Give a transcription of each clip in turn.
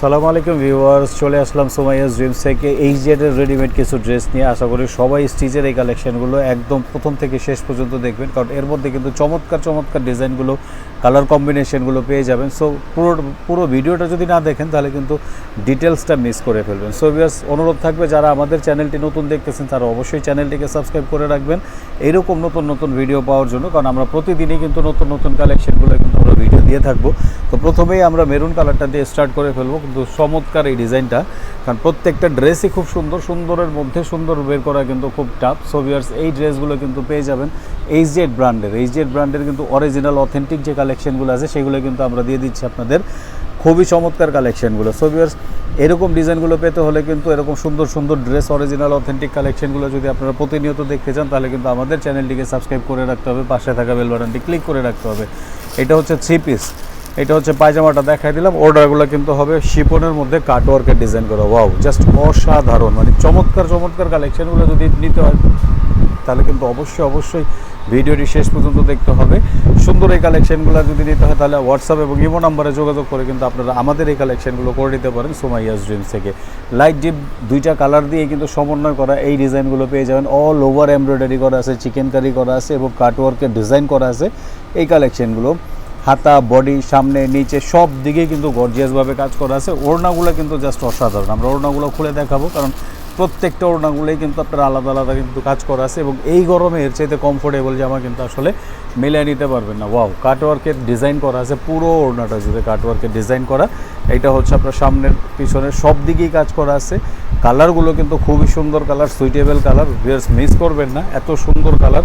সালাম আলাইকুম ভিউয়ার্স, চলে আসলাম সোমাইয়াস ড্রিমস থেকে এইচ এর রেডিমেড কিছু ড্রেস নিয়ে। আশা করি সবাই স্টিচের এই কালেকশনগুলো একদম প্রথম থেকে শেষ পর্যন্ত দেখবেন, কারণ এর মধ্যে কিন্তু চমৎকার চমৎকার ডিজাইনগুলো কালার কম্বিনেশনগুলো পেয়ে যাবেন। সো পুরো পুরো ভিডিওটা যদি না দেখেন, তাহলে কিন্তু ডিটেলসটা মিস করে ফেলবেন। সো ভিউয়ার্স, অনুরোধ থাকবে, যারা আমাদের চ্যানেলটি নতুন দেখতেছেন, তারা অবশ্যই চ্যানেলটিকে সাবস্ক্রাইব করে রাখবেন। এরকম নতুন নতুন ভিডিও পাওয়ার জন্য, কারণ আমরা প্রতিদিনই কিন্তু নতুন নতুন কালেকশনগুলো কিন্তু ভিডিও দিয়ে থাকব। তো প্রথমেই আমরা মেরুন কালারটা দিয়ে স্টার্ট করে ফেলব। কিন্তু চমৎকার এই ডিজাইনটা কারণ প্রত্যেকটা ড্রেসই খুব সুন্দর, সুন্দরের মধ্যে সুন্দর বের করা কিন্তু খুব টাফ সোভিয়ার্স এই ড্রেসগুলো কিন্তু পেয়ে যাবেন এইচ জেড ব্র্যান্ডের এইচ জেড ব্র্যান্ডের কিন্তু অরিজিনাল অথেন্টিক যে কালেকশনগুলো আছে, সেগুলো কিন্তু আমরা দিয়ে দিচ্ছি আপনাদের খুবই চমৎকার কালেকশনগুলো সোভিয়ার্স এরকম ডিজাইনগুলো পেতে হলে কিন্তু এরকম সুন্দর সুন্দর ড্রেস অরিজিনাল অথেন্টিক কালেকশনগুলো যদি আপনারা প্রতিনিয়ত দেখতে চান, তাহলে কিন্তু আমাদের চ্যানেলটিকে সাবস্ক্রাইব করে রাখতে হবে। পাশে থাকা বেল বাটনটি ক্লিক করে রাখতে হবে। এটা হচ্ছে থ্রি পিস এটা হচ্ছে পায়জামাটা দেখাই দিলাম। অর্ডারগুলো কিন্তু হবে শিপনের মধ্যে কাটওয়ার্কের ডিজাইন করা। ওয়াও জাস্ট অসাধারণ। মানে চমৎকার চমৎকার কালেকশনগুলো যদি নিতে হয়, তাহলে কিন্তু অবশ্যই অবশ্যই ভিডিওটি শেষ পর্যন্ত দেখতে হবে। সুন্দর এই কালেকশনগুলো যদি নিতে হয়, তাহলে হোয়াটসঅ্যাপ এবং ইমো নাম্বারে যোগাযোগ করে কিন্তু আপনারা আমাদের এই কালেকশনগুলো করে নিতে পারেন সোমাইয়াস ড্রিমস থেকে। লাইট ডিপ দুইটা কালার দিয়ে কিন্তু সমন্বয় করা এই ডিজাইনগুলো পেয়ে যাবেন। অল ওভার এমব্রয়ডারি করা আছে চিকেন কারি করা আছে এবং কাটওয়ার্কের ডিজাইন করা আছে এই কালেকশনগুলো হাতা, বডি, সামনে, নিচে সব দিকে কিন্তু গর্জিয়াসভাবে কাজ করা আছে। ওড়নাগুলো কিন্তু জাস্ট অসাধারণ। আমরা ওড়নাগুলো খুলে দেখাবো, কারণ প্রত্যেকটা ওড়নাগুলোই কিন্তু আপনার আলাদা আলাদা কিন্তু কাজ করা আছে এবং এই গরমে এর চাইতে কমফোর্টেবল জামা কিন্তু আসলে মিলিয়ে নিতে পারবেন না। ওয়াও কাটওয়ার্কের ডিজাইন করা আছে, পুরো ওড়নাটা জুড়ে কাটওয়ার্কের ডিজাইন করা। এটা হচ্ছে আপনার সামনের, পিছনের সব দিকেই কাজ করা আছে। কালারগুলো কিন্তু খুবই সুন্দর colour suitable colour viewers miss করবেন না। এত সুন্দর কালার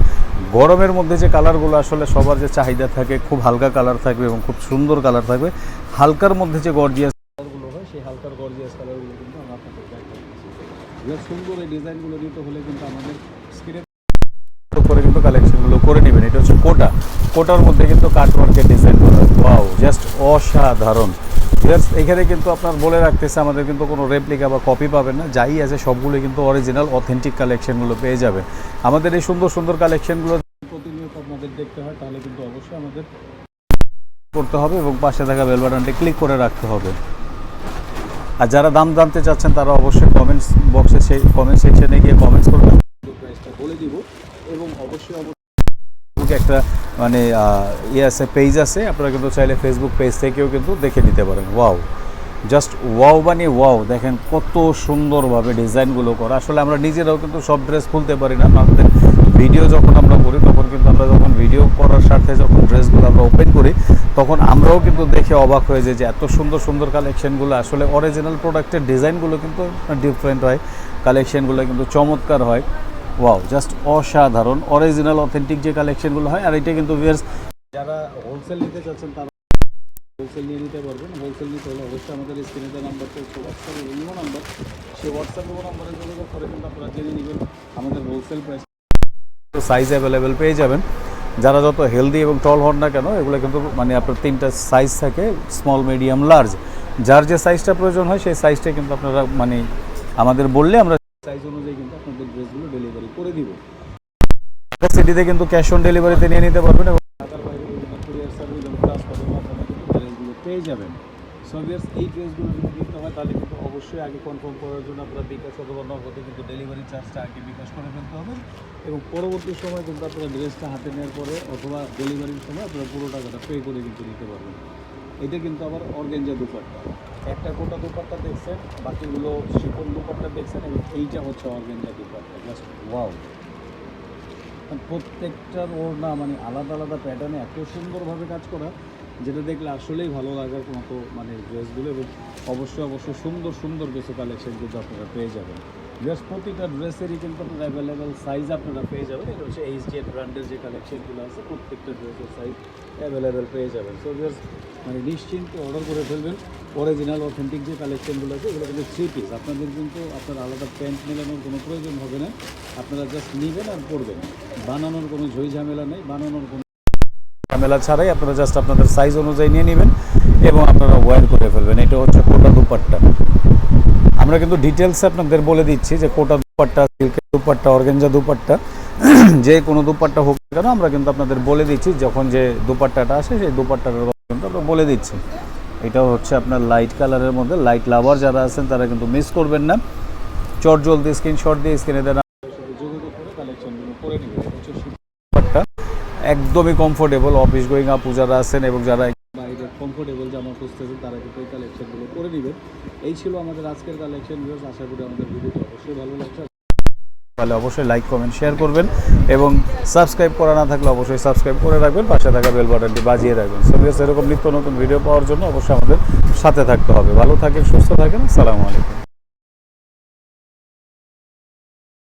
গরমের মধ্যে যে কালারগুলো আসলে সবার যে চাহিদা থাকে, খুব হালকা কালার থাকবে এবং খুব সুন্দর কালার থাকবে। হালকার মধ্যে যে গর্জিয়াস কালারগুলো হয়, সেই হালকার গর্জিয়াস কালারগুলো কিন্তু আমরা আপনাদের দেখাচ্ছি ভিউয়ার্স সুন্দর এই ডিজাইনগুলো দিতে হলে কিন্তু আমাদের স্ক্রিনে করে কিন্তু কালেকশনগুলো করে নেবেন। এটা হচ্ছে কোটা। কোটার মধ্যে কিন্তু কাটওয়ার্কের ডিজাইন করা ওয়াও জাস্ট অসাধারণ। এখানে কিন্তু আপনার বলে রাখতেছে আমাদের কিন্তু কোনো রেপ্লিকা বা কপি পাবেন না। যাই আছে সবগুলো কিন্তু অরিজিনাল অথেন্টিক কালেকশনগুলো পেয়ে যাবে আমাদের এই সুন্দর সুন্দর কালেকশনগুলো প্রতিনিয়ত আপনাদের দেখতে হয় তাহলে কিন্তু অবশ্যই আমাদের করতে হবে এবং পাশে থাকা বেল বাটনটি ক্লিক করে রাখতে হবে। আর যারা দাম জানতে চাচ্ছেন, তারা অবশ্যই কমেন্টস বক্সে সেই কমেন্ট সেকশনে গিয়ে কমেন্টস করবেন। প্রাইসটা বলে দিব এবং অবশ্যই অবশ্যই একটা মানে ইয়ে আছে পেজ আছে। আপনারা কিন্তু চাইলে ফেসবুক পেজ থেকেও কিন্তু দেখে নিতে পারেন। ওয়াও জাস্ট ওয়াও মানে ওয়াও দেখেন কত সুন্দরভাবে ডিজাইনগুলো করা। আসলে আমরা নিজেরাও কিন্তু সব ড্রেস খুলতে পারি না আমাদের ভিডিও যখন আমরা করি, তখন কিন্তু আমরা যখন ভিডিও করার সাথে যখন ড্রেসগুলো আমরা ওপেন করি, তখন আমরাও কিন্তু দেখে অবাক হয়ে যাই যে এত সুন্দর সুন্দর কালেকশনগুলো আসলে অরিজিনাল প্রোডাক্টের ডিজাইনগুলো কিন্তু ডিফারেন্ট হয়। কালেকশনগুলো কিন্তু চমৎকার হয়। ওয়াও জাস্ট অসাধারণ অরিজিনাল অথেন্টিক যে কালেকশনগুলো হয়, আর এটা কিন্তু যারা হোলসেল নিতে চাচ্ছেন, তারা হোলসেল নিয়ে নিতে পারবেন। হোলসেল নিতে হলে অবশ্যই আমাদের স্ক্রিনে যে নাম্বারটা হচ্ছে হোয়াটসঅ্যাপের ইমো নাম্বার সেই হোয়াটসঅ্যাপ ইমো যোগাযোগ করে কিন্তু আপনারা জেনে নেবেন আমাদের হোলসেল প্রাইস সাইজ অ্যাভেলেবেল পেয়ে যাবেন। যারা যত হেলদি এবং টল হন না কেন, এগুলো কিন্তু মানে আপনার তিনটা সাইজ থাকে স্মল মিডিয়াম লার্জ যার যে সাইজটা প্রয়োজন হয়, সেই সাইজটা কিন্তু আপনারা মানে আমাদের বললে আমরা সাইজ অনুযায়ী কিন্তু আপনাদের ড্রেসগুলো ডেলিভারি করে দিব। সিটিতে কিন্তু ক্যাশ অন ডেলিভারিতে নিয়ে নিতে পারবেন এবং পেয়ে যাবেন। সো ভিউয়ার্স এই ড্রেসগুলো যদি নিতে হয়, তাহলে কিন্তু অবশ্যই আগে কনফার্ম করার জন্য আপনারা বিকাশ অথবা নগদে কিন্তু ডেলিভারি চার্জটা আগে বিকাশ করে ফেলতে হবে এবং পরবর্তী সময় কিন্তু আপনারা ড্রেসটা হাতে নেওয়ার পরে অথবা ডেলিভারির সময় আপনারা পুরো টাকাটা পে করে কিন্তু নিতে পারবেন। এটা কিন্তু আবার অর্গেঞ্জা দুপাট্টা। একটা কোটা দুপাট্টা দেখছেন, বাকিগুলো শিকন দুপাট্টা দেখছেন এবং এইটা হচ্ছে অর্গেঞ্জা দুপাট্টা। জাস্ট ওয়াও প্রত্যেকটার ওড়না মানে আলাদা আলাদা প্যাটার্নে এত সুন্দরভাবে কাজ করা। যেটা দেখলে আসলেই ভালো লাগার মতো মানে ড্রেসগুলো এবং অবশ্যই অবশ্যই সুন্দর সুন্দর কিছু কালেকশন কিন্তু আপনারা পেয়ে যাবেন। জাস্ট প্রতিটা ড্রেসেরই কিন্তু আপনারা অ্যাভেলেবেল সাইজ আপনারা পেয়ে যাবেন। এটা হচ্ছে এইচ ডি ব্র্যান্ডের যে কালেকশনগুলো আছে, প্রত্যেকটা ড্রেসের সাইজ অ্যাভেলেবেল পেয়ে যাবেন। সো জাস্ট মানে নিশ্চিন্তে অর্ডার করে ফেলবেন। অরিজিনাল অথেন্টিক যে কালেকশনগুলো আছে, এগুলো কিন্তু থ্রি পিস আপনাদের কিন্তু আপনার আলাদা প্যান্ট মেলানোর কোনো প্রয়োজন হবে না। আপনারা জাস্ট নেবেন আর পরবেন। বানানোর কোনো ঝই ঝামেলা নেই, বানানোর কোনো ঝামেলা ছাড়াই আপনারা জাস্ট আপনাদের সাইজ অনুযায়ী নিয়ে নেবেন এবং আপনারা ওয়্যার করে ফেলবেন। এটা হচ্ছে কোটা দুপাট্টা। আমরা কিন্তু ডিটেলস আপনাদের বলে দিচ্ছি যে কোটা দুপাট্টা সিল্কের দুপাট্টা অর্গেঞ্জা দুপাট্টা, যে কোনো দুপাট্টা হোক কেন আমরা কিন্তু আপনাদের বলে দিচ্ছি, যখন যে দুপাট্টাটা আসে সেই দুপাট্টাটার কথা কিন্তু আমরা বলে দিচ্ছি। এটা হচ্ছে আপনার লাইট কালারের মধ্যে লাইট লাভার যারা আছেন তারা কিন্তু মিস করবেন না। চট জলদি স্ক্রিনশট দিয়ে স্ক্রিনে দেন। একদমই কমফোর্টেবল অফিস গোয়িং আপ যারা আছেন এবং যারা বাইরে কমফোর্টেবল জামা খুঁজতেছেন, তারা কিন্তু এই কালেকশনগুলো করে নেবেন। এই ছিল আমাদের আজকের কালেকশন আশা করি আমাদের ভিডিওটি অবশ্যই ভালো লাগছে। তাহলে অবশ্যই লাইক কমেন্ট শেয়ার করবেন এবং সাবস্ক্রাইব করা না থাকলে অবশ্যই সাবস্ক্রাইব করে রাখবেন, পাশে থাকা বেল বাটনটি বাজিয়ে রাখবেন। সো ভিউয়ার্স এরকম নিত্য নতুন ভিডিও পাওয়ার জন্য অবশ্যই আমাদের সাথে থাকতে হবে। ভালো থাকেন, সুস্থ থাকেন, আসসালামু আলাইকুম।